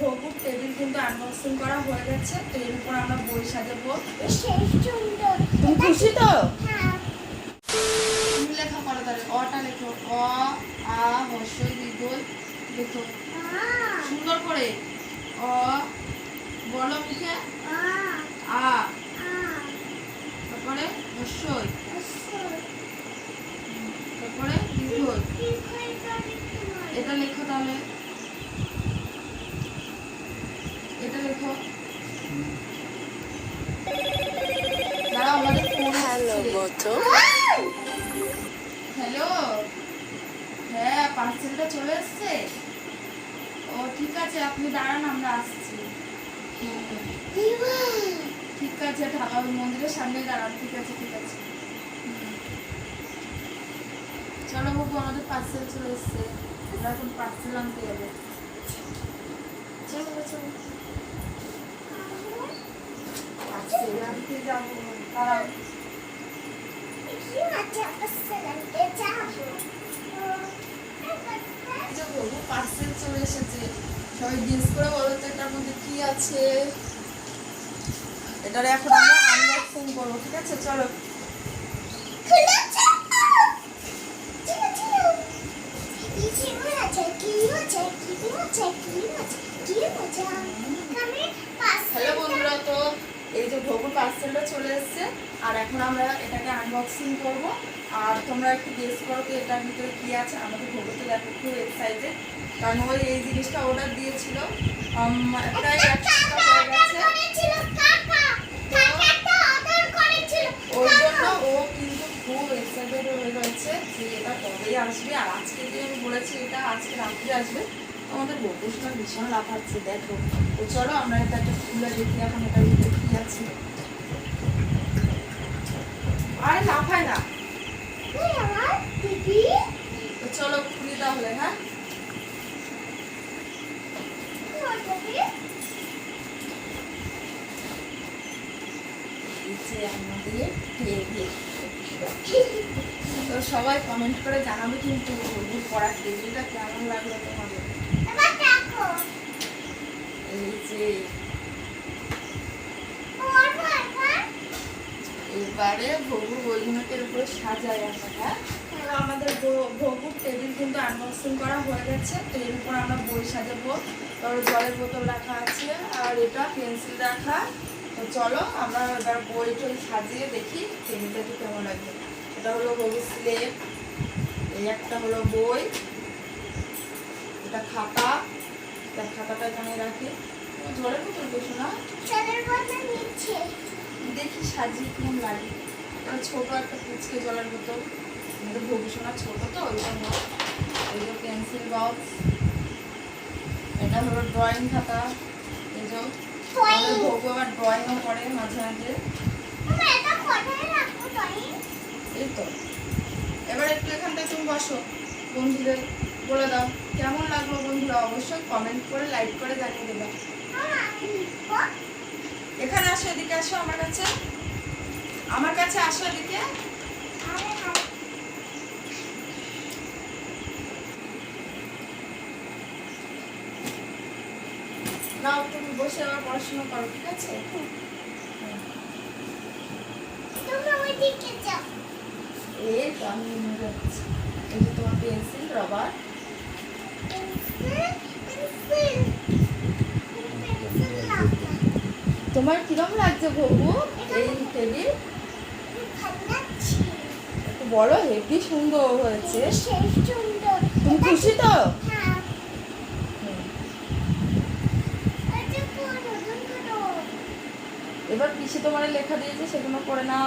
ভোগুর table কিন্তু unboxing করা হয়ে গেছে, তো এর আমরা বই সাজাবো। তুমি খুশি তো? লেখা করো তাহলে। অটা লেখো। অ, আ হর্ষই দীর্ঘই লেখো। সুন্দর করে। অ, বলো মুখে। আ। তারপরে হর্ষই আসল তারপরে দীর্ঘই কি করে করে এটা লেখো তাহলে এটা লেখো দাঁড়াও আমাদের ফোন হ্যালো? হ্যাঁ পার্সেলটা চলে এসছে? ও, ঠিক আছে, আপনি দাঁড়ান, আমরা আসছি। ঠিক আছে ঢাকা মন্দিরের সামনে দাঁড়ান, ঠিক আছে ঠিক আছে। চলো, বাবু, আমাদের পার্সেল চলে এসছে। আমরা এখন পার্সেল আনতে যাব। চলো চলো। পার্সেল আনতে যাব দাঁড়াও কি মজা আসল আনতে যাব এই যে বাবু পার্সেল চলে এসেছে। সবাই বলো তো কি আছে? এটার এখন আমরা আনবক্সিং করব, ঠিক আছে? চলো। হ্যালো বন্ধুরা, তো এই যে ভোগুর পার্সেলটা চলে এসেছে আর এখন আমরা এটাকে আনবক্সিং করব। আর তোমরা একটু গেস করো তো এটার ভিতরে কি আছে আমাদের ভোগু তো দেখো খুব এক্সাইটেড কারণ ওই এই জিনিসটা অর্ডার দিয়েছিল। প্রায় এক সপ্তাহ হয়ে গেছে। জন্য ও কিন্তু খুব এক্সাইটেড হয়ে রয়েছে যে এটা কবেই আসবে আর আজকে যে আমি বলেছি এটা আজকে রাত্রে আসবে। আমাদের বকুশটা ভীষণ লাফাচ্ছে দেখো, তো চলো আমরা এটা একটা খুলে দেখি, এখন এটার ভিতরে কি আছে। আরে, লাফায় না। চলো খুলি তাহলে হ্যাঁ? সবাই কমেন্ট করে জানাবে কিন্তু পড়ার টেবিলটা কেমন লাগল তোমাদের? এই যে। এবারে ভোগু বৈগুণকের উপরে সাজায় আমরা হ্যাঁ? আমাদের ভো- ভোগুর টেবিল কিন্তু আনবক্সিং করা হয়ে গেছে। এর উপর আমরা বই সাজাবো। তারপর জলের বোতল রাখা আছে, আর এটা পেন্সিল রাখা। তো চলো, আমরা এবার বই টই সাজিয়ে দেখি টেবিলটাকে কেমন লাগবে এটা হলো ভোগু স্লেট এই একটা হলো বই, এটা খাতা। এটা খাতাটা এখানে রাখি। জলের বোতল বেশি না দেখি সাজিয়ে কেমন লাগে। আর ছোট একটা পুচকে জলের বোতল। আমাদের ভবিষ্যৎ ছোট তো ওই জন্য। এই যে পেন্সিল বক্স এটা হলো ড্রয়িং খাতা। এই যে আমাদের ভোগু আবার ড্রয়িংও করে মাঝে মাঝে। এই তো। এবার একটু এখানটায় তুমি বসো। বন্ধুদের বলে দাও কেমন লাগল বন্ধুরা অবশ্যই কমেন্ট করে লাইক করে জানিয়ে দেবে। এখানে আসো এদিকে আসো আমার কাছে। আমার কাছে আসো এদিকে। নাও তুমি বসে আবার পড়াশোনা করো ঠিক আছে? এই তো আমি নিয়ে যাচ্ছি। এই যে তোমার pencil rubber pencil pencil pencil লাগবে তোমার কিরম লাগছে ভবু এই টেবিল লাগছে হেভি সুন্দর হয়েছে। তুমি খুশি তো? এবার পিসি তোমার লেখা দিয়েছে, সেগুলো পড়ে নাও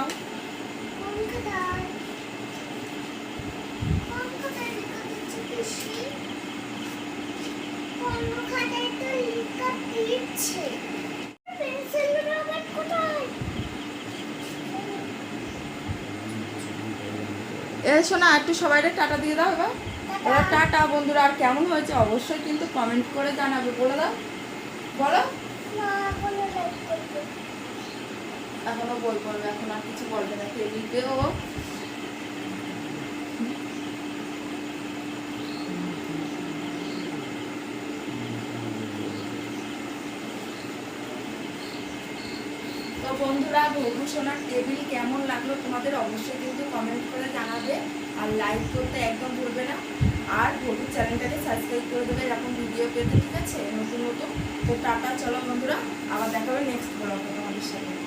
কোন খাতায় তো লেখা দিচ্ছে পেন্সিল রবার কোথায় এ শোনা একটু সবাই টাটা দিয়ে দাও এবার। এবার টাটা বন্ধুরা আর কেমন হয়েছে অবশ্যই কিন্তু কমেন্ট করে জানাবে বলে দাও। বলো। এখনও পড়বে এখন আর কিছু বলবে না টেবিলকেও তো বন্ধুরা বন্ধু সোনার টেবিল কেমন লাগল তোমাদের অবশ্যই কিন্তু কমেন্ট করে জানাবে আর লাইক করতে একদম ভুলবে না। আর বন্ধু চ্যানেলটাকে সাবস্ক্রাইব করে দেবে এরকম ভিডিও পেতে, ঠিক আছে? নতুন নতুন। তো টাটা, চলো বন্ধুরা, আবার দেখা হবে নেক্সট ব্লগে তোমাদের সাথে।